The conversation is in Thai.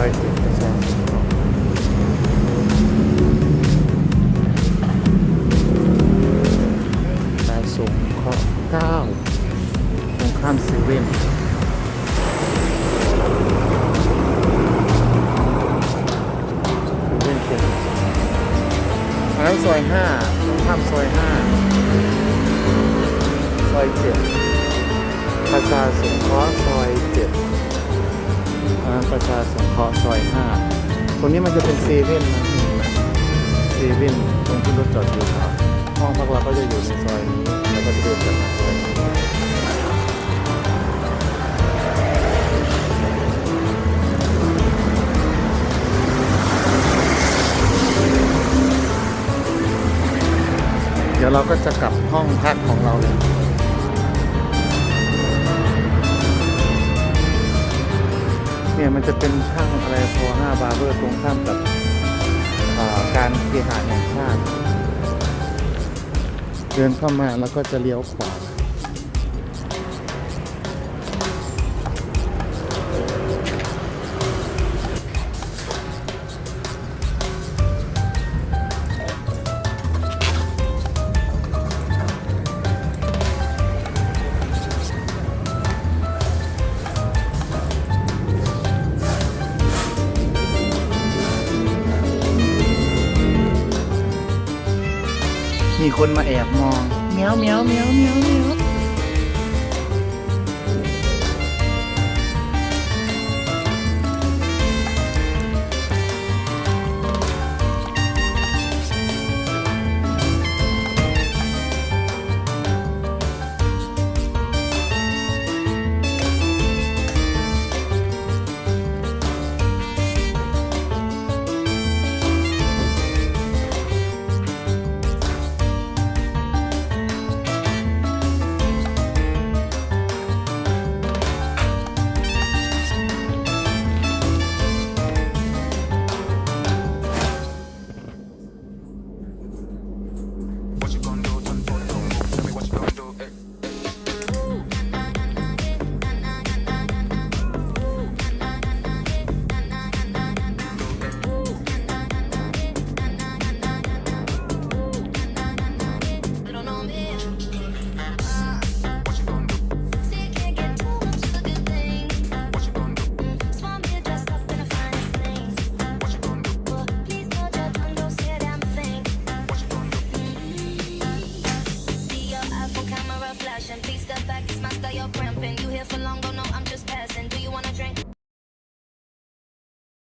sorry. สูงข้อเก้าตรงข้ามเซเว่เว่นเป็นซอยห้าข้ามซอยห้าซอยเจ็ดประชาสงเคราะห์ซอย เจ็ดอันประชาสงเคราะห์ซอยห้าตรงนี้มันจะเป็นเซเว่นนะเห็นไหมเซเว่นตรงที่รถจอดอยู่ครับห้องพักเราก็จะอยู่ในซอยนี้แล้วก็จะเดินจากซอยนี้เดี๋ยวเราก็จะกลับห้องพักของเราเลย มันจะเป็นช่างอะไรโฟห้าบาร์เบอร์ตรงข้ามกับการเคหะแห่งชาติ เดินเข้ามาแล้วก็จะเลี้ยวขวา มีคนมาแอบมองเมียวเมียวเมียวเมียวเมียว